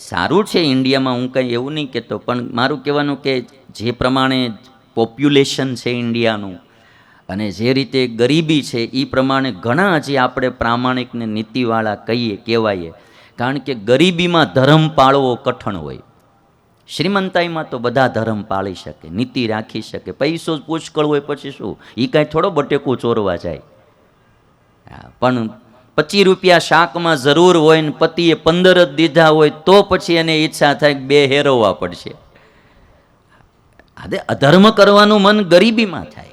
સારું છે ઇન્ડિયામાં, હું કંઈ એવું નહીં કહેતો, પણ મારું કહેવાનું કે જે પ્રમાણે પોપ્યુલેશન છે ઇન્ડિયાનું અને જે રીતે ગરીબી છે એ પ્રમાણે ઘણા હજી આપણે પ્રામાણિક ને નીતિવાળા કહીએ કહેવાય કારણ કે ગરીબીમાં ધર્મ પાળવો કઠણ હોય. શ્રીમંતાઈમાં તો બધા ધર્મ પાળી શકે, નીતિ રાખી શકે. પૈસો પુષ્કળ હોય પછી શું? એ કાંઈ થોડો બટેકું ચોરવા જાય. પણ પચીસ રૂપિયા શાકમાં જરૂર હોય ને પતિએ પંદર જ દીધા હોય તો પછી એને ઈચ્છા થાય બે હેરવવા પડશે. આદે અધર્મ કરવાનું મન ગરીબીમાં થાય.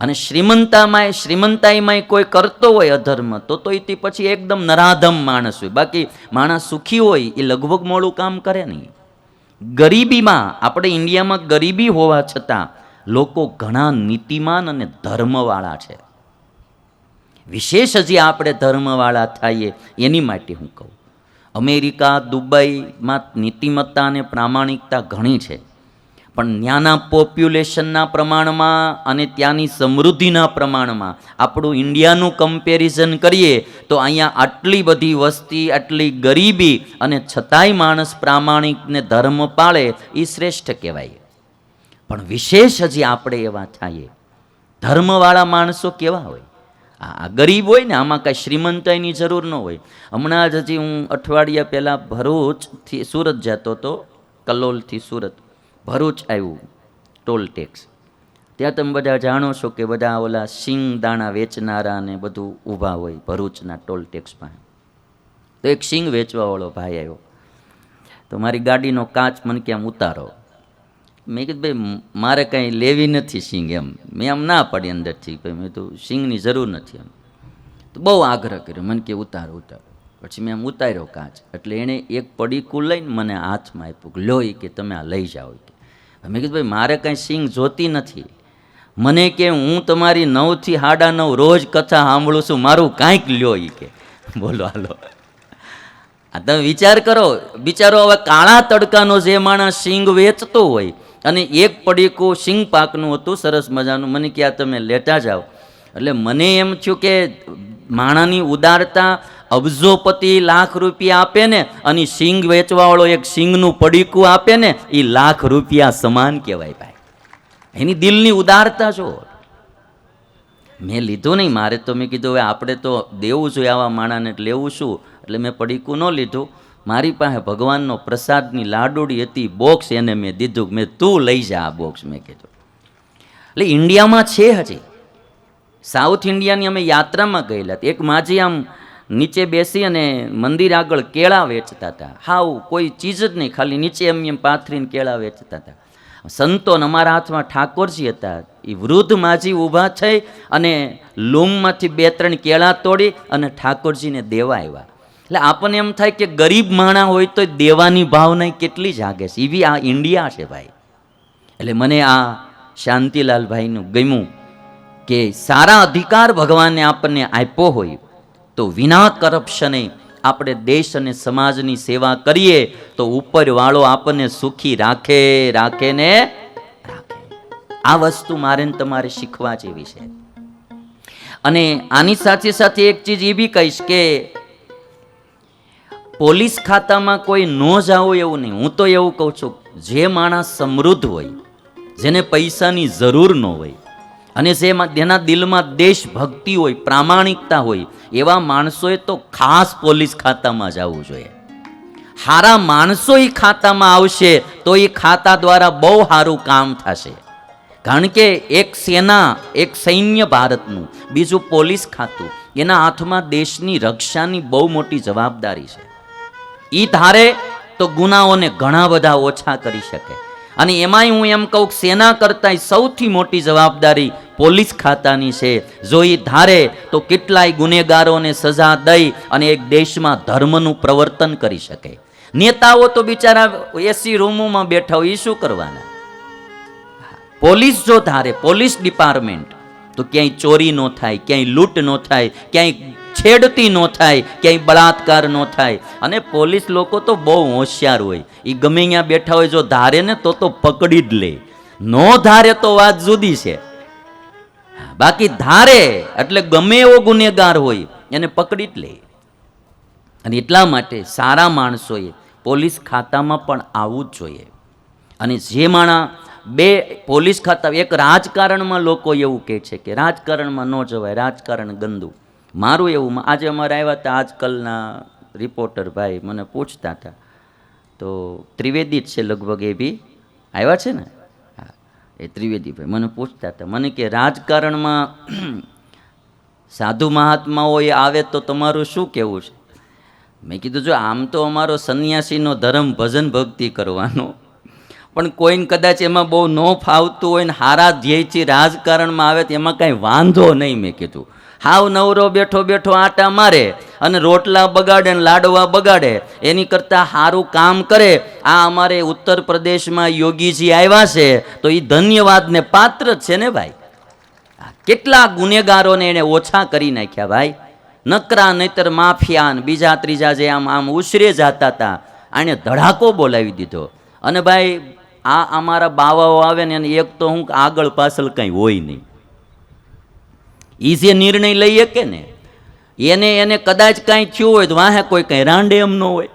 અને શ્રીમંતામાં શ્રીમંતાઈમાં કોઈ કરતો હોય અધર્મ, તો તો તે પછી એકદમ નરાધમ માણસ હોય. બાકી માણસ સુખી હોય એ લગભગ મોડું કામ કરે નહીં. ગરીબીમાં, આપણે ઇન્ડિયામાં ગરીબી હોવા છતાં લોકો ઘણા નીતિમાન અને ધર્મવાળા છે. વિશેષ હજી આપણે ધર્મવાળા થઈએ, એની માટે હું કહું. અમેરિકા, દુબઈમાં નીતિમત્તા અને પ્રામાણિકતા ઘણી છે. પણ ત્યાંના પોપ્યુલેશનના પ્રમાણમાં અને ત્યાંની સમૃદ્ધિના પ્રમાણમાં, આપણું ઇન્ડિયાનું કમ્પેરિઝન કરીએ, તો અહીંયા આટલી બધી વસ્તી, આટલી ગરીબી અને છતાંય માણસ પ્રામાણિકને ધર્મ પાળે, એ શ્રેષ્ઠ કહેવાય. પણ વિશેષ હજી આપણે એવા થઈએ, ધર્મવાળા માણસો કેવા હોય? આ ગરીબ હોય ને, આમાં કાંઈ શ્રીમંતાઈની જરૂર ન હોય. હમણાં જ હજી હું અઠવાડિયા પહેલાં ભરૂચથી સુરત જતો હતો, કલોલથી સુરત. ભરૂચ આવ્યું, ટોલ ટેક્સ. ત્યાં તમે બધા જાણો છો કે બધા ઓલા સિંગ દાણા વેચનારા ને બધું ઊભા હોય ભરૂચના ટોલ ટેક્સ પાસે. તો એક સિંગ વેચવાવાળો ભાઈ આવ્યો. તો મારી ગાડીનો કાચ મને કે આમ ઉતારો. મેં કીધું, ભાઈ મારે કાંઈ લેવી નથી સિંગ એમ. મેં આમ ના પાડી અંદરથી, ભાઈ, મેં તો સિંગની જરૂર નથી એમ. તો બહુ આગ્રહ કર્યો, મને કે, ઉતારો ઉતારો. પછી મેં આમ ઉતાર્યો કાચ, એટલે એણે એક પડીકું લઈને મને હાથમાં આપ્યું લો કે, તમે આ લઈ જાઓ કે. મેં કીધું, ભાઈ, મારે કાંઈ સિંગ જોતી નથી. મને કે, હું તમારી નવથી સાડા નવ રોજ કથા સાંભળું છું, મારું કાંઈક લ્યો ઈ કે. બોલો, હાલો. આ તમે વિચાર કરો, બિચારો હવે કાળા તડકાનો જે માણસ સિંગ વેચતો હોય અને એક પડીકું સિંગ પાકનું હતું, સરસ મજાનું. મને કે આ તમે લેતા જાઓ. એટલે મને એમ થયું કે માણાની ઉદારતા અબજોપતિ લાખ રૂપિયા આપે ને અને સિંગ વેચવાવાળો એક સિંગનું પડીકું આપે ને એ લાખ રૂપિયા સમાન કહેવાય ભાઈ. એની દિલની ઉદારતા જો મેં લીધું નહીં. મારે તો મેં કીધું, હવે આપણે તો દેવું જોઈએ આવા માણાને લેવું છું એટલે મેં પડીકું ન લીધું. મારી પાસે ભગવાનનો પ્રસાદની લાડુડી હતી બોક્સ એને મેં દીધું. મેં તું લઈ જા આ બોક્સ મેં કીધું. એટલે ઇન્ડિયામાં છે હજી. સાઉથ ઇન્ડિયાની અમે યાત્રામાં ગયેલા એક માજી આમ નીચે બેસી અને મંદિર આગળ કેળા વેચતા હતા. હાવ કોઈ ચીજ જ નહીં. ખાલી નીચે એમ એમ પાથરીને કેળા વેચતા હતા. સંતો અમારા હાથમાં ઠાકોરજી હતા. એ વૃદ્ધ માજી ઊભા થઈ અને લૂમમાંથી બે ત્રણ કેળા તોડી અને ઠાકોરજીને દેવા આવ્યા. એટલે આપણને એમ થાય કે ગરીબ માણા હોય તો દેવાની ભાવના કેટલી જાગે છે. એવી આ ઇન્ડિયા છે ભાઈ. એટલે મને આ શાંતિલાલભાઈનું ગમ્યું કે સારા અધિકાર ભગવાને આપણને આપ્યો હોય તો વિના કરપ્શને આપણે દેશ અને સમાજની સેવા કરીએ તો ઉપરવાળો આપણને સુખી રાખે રાખે ને રાખે. આ વસ્તુ મારે તમારે શીખવા જેવી છે. અને આની સાથે સાથે એક ચીજ એ બી કહીશ કે પોલીસ ખાતામાં કોઈ ન જાઓ એવું નહીં. હું તો એવું કહું છું, જે માણસ સમૃદ્ધ હોય, જેને પૈસાની જરૂર ન હોય, અને જેમાં જેના દિલમાં દેશભક્તિ હોય, પ્રામાણિકતા હોય, એવા માણસોએ તો ખાસ પોલીસ ખાતામાં જવું જોઈએ. સારા માણસો એ ખાતામાં આવશે તો એ ખાતા દ્વારા બહુ સારું કામ થશે. કારણ કે એક સેના, એક સૈન્ય ભારતનું, બીજું પોલીસ ખાતું, એના હાથમાં દેશની રક્ષાની બહુ મોટી જવાબદારી છે. ઈ ધારે તો ગુનાઓને ઘણા બધા ઓછા કરી શકે. અને એમાંય હું એમ કહું સેના કરતાંય સૌથી મોટી જવાબદારી પોલીસ ખાતાની છે. જો એ ધારે તો કેટલાય ગુનેગારોને સજા દઈ અને એક દેશમાં ધર્મનું પ્રવર્તન કરી શકે. નેતાઓ તો બિચારા એસી રૂમોમાં બેઠા હોય એ શું કરવાના? પોલીસ જો ધારે, પોલીસ ડિપાર્ટમેન્ટ, તો ક્યાંય ચોરી ન થાય, ક્યાંય લૂંટ ન થાય, ક્યાંય છેડતી ન થાય, ક્યાંય બળાત્કાર ન થાય. અને પોલીસ લોકો તો બહુ હોશિયાર હોય. એ ગમે ત્યાં બેઠા હોય જો ધારે ને તો તો પકડી જ લે. નો ધારે તો વાત જુદી છે. બાકી ધારે એટલે ગમે એવો ગુનેગાર હોય, એને પકડી જ લે. અને એટલા માટે સારા માણસોએ પોલીસ ખાતામાં પણ આવવું જ જોઈએ. અને જે માણા બે પોલીસ ખાતા, એક રાજકારણમાં લોકો એવું કહે છે કે રાજકારણમાં ન જવાય, રાજકારણ ગંદુ. મારું એવું આજે અમારે આવ્યા હતા આજકાલના રિપોર્ટર ભાઈ, મને પૂછતા હતા. તો ત્રિવેદી જ છે લગભગ એ બી. આવ્યા છે ને? હા, એ ત્રિવેદીભાઈ મને પૂછતા હતા. મને કે રાજકારણમાં સાધુ મહાત્માઓ એ આવે તો તમારું શું કહેવું છે? મેં કીધું, જો આમ તો અમારો સંન્યાસીનો ધર્મ ભજન ભક્તિ કરવાનો. પણ કોઈને કદાચ એમાં બહુ ન ફાવતું હોય ને હારા ધ્યેયથી રાજકારણમાં આવે તો એમાં કાંઈ વાંધો નહીં, મેં કીધું. હાવ નવરો બેઠો બેઠો આટા મારે અને રોટલા બગાડે ને લાડવા બગાડે. એની કરતાં સારું કામ કરે. આ અમારે ઉત્તર પ્રદેશમાં યોગીજી આવ્યા છે. તો એ ધન્યવાદને પાત્ર જ છે ને ભાઈ? કેટલા ગુનેગારોને એણે ઓછા કરી નાખ્યા ભાઈ? નકરા નહીતર માફિયાન બીજા ત્રીજા જે આમ આમ ઉછરે જતા હતા આને ધડાકો બોલાવી દીધો. અને ભાઈ, આ અમારા બાવાઓ આવે ને એક તો હું આગળ પાછળ કંઈ હોય નહીં. ઈ જે નિર્ણય લઈ શકે ને? એને એને કદાચ કાંઈ થયું હોય તો વાહે કોઈ કંઈ રાંડે એમ ન હોય.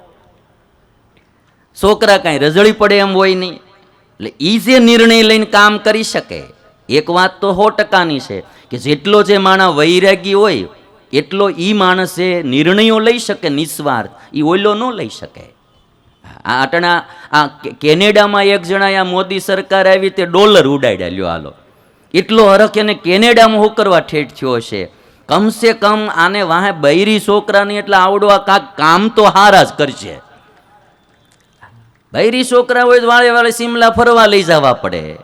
છોકરા કાંઈ રજળી પડે એમ હોય નહીં. એટલે ઈ જે નિર્ણય લઈને કામ કરી શકે. એક વાત તો સો ટકાની છે કે જેટલો જે માણસ વૈરાગી હોય, એટલો ઈ માણસે નિર્ણયો લઈ શકે નિસ્વાર્થ. એ ઓઈલો ન લઈ શકે. આ અટણા, આ કેનેડામાં એક જણા આ મોદી સરકાર આવી તે ડોલર ઉડાડ્યા લ્યો હાલો. એટલો હરખ એને કેનેડામાં હું કરવા ઠેઠ થયો છે. કમસે કમ આને વાહે બૈરી છોકરાની એટલે આવડવા કાંક કામ તો હારા જ કરશે બૈરી છોકરા હોય તો વાળે વાળે સિમલા ફરવા લઈ જવા પડે.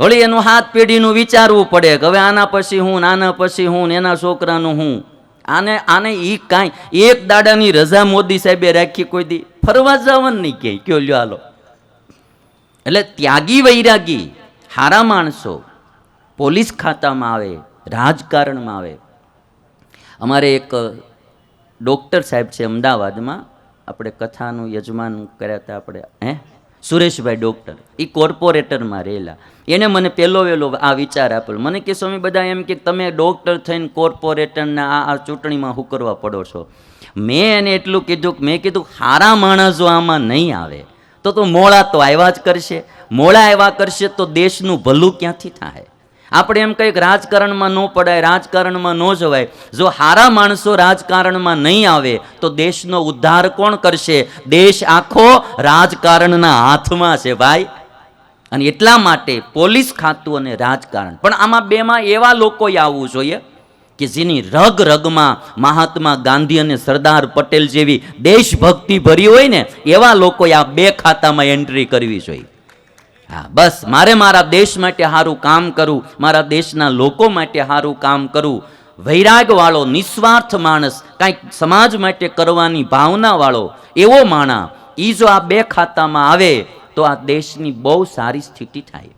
વળી એનું હાથ પેઢીનું વિચારવું પડે કે હવે આના પછી હું આના પછી હું ને એના છોકરાનું હું. આને આને એ કાંઈ, એક દાડાની રજા મોદી સાહેબે રાખી કોઈ દી. ફરવા જવાનું નહીં કે, કયો લ્યો હાલો. એટલે ત્યાગી વૈરાગી. હારા માણસો પોલીસ ખાતામાં આવે, રાજકારણમાં આવે. અમારે એક ડૉક્ટર સાહેબ છે અમદાવાદમાં. આપણે કથાનું યજમાન કર્યા હતા આપણે, હે? સુરેશભાઈ ડૉક્ટર. એ કોર્પોરેટરમાં રહેલા. એને મને પહેલો વહેલો આ વિચાર આપેલો. મને કે, સ્વામી, બધા એમ કે તમે ડૉક્ટર થઈને કોર્પોરેટરના આ આ ચૂંટણીમાં હું કરવા પડો છો? મેં એને એટલું કીધું મેં કીધું સારા માણસો આમાં નહીં આવે. તો તો મોળા તો આવ્યા જ કરશે. મોળા આવ્યા કરશે તો દેશનું ભલું ક્યાંથી થાય આપણે એમ કંઈક રાજકારણમાં ન પડાય, રાજકારણમાં ન જવાય. જો સારા માણસો રાજકારણમાં નહીં આવે, તો દેશનો ઉદ્ધાર કોણ કરશે? દેશ આખો રાજકારણના હાથમાં છે ભાઈ. અને એટલા માટે પોલીસ ખાતું અને રાજકારણ. પણ આમાં બેમાં એવા લોકોએ આવવું જોઈએ કે જેની રગ રગમાં મહાત્મા ગાંધી અને સરદાર પટેલ જેવી દેશભક્તિ ભરી હોય ને, એવા લોકોએ આ બે ખાતામાં એન્ટ્રી કરવી જોઈએ. હા, બસ, મારે મારા દેશ માટે સારું કામ કરવું મારા દેશના લોકો માટે સારું કામ કરવું વૈરાગવાળો, નિસ્વાર્થ માણસ, કાંઈક સમાજ માટે કરવાની ભાવનાવાળો, એવો માણા એ જો આ બે ખાતામાં આવે, તો આ દેશની બહુ સારી સ્થિતિ થાય.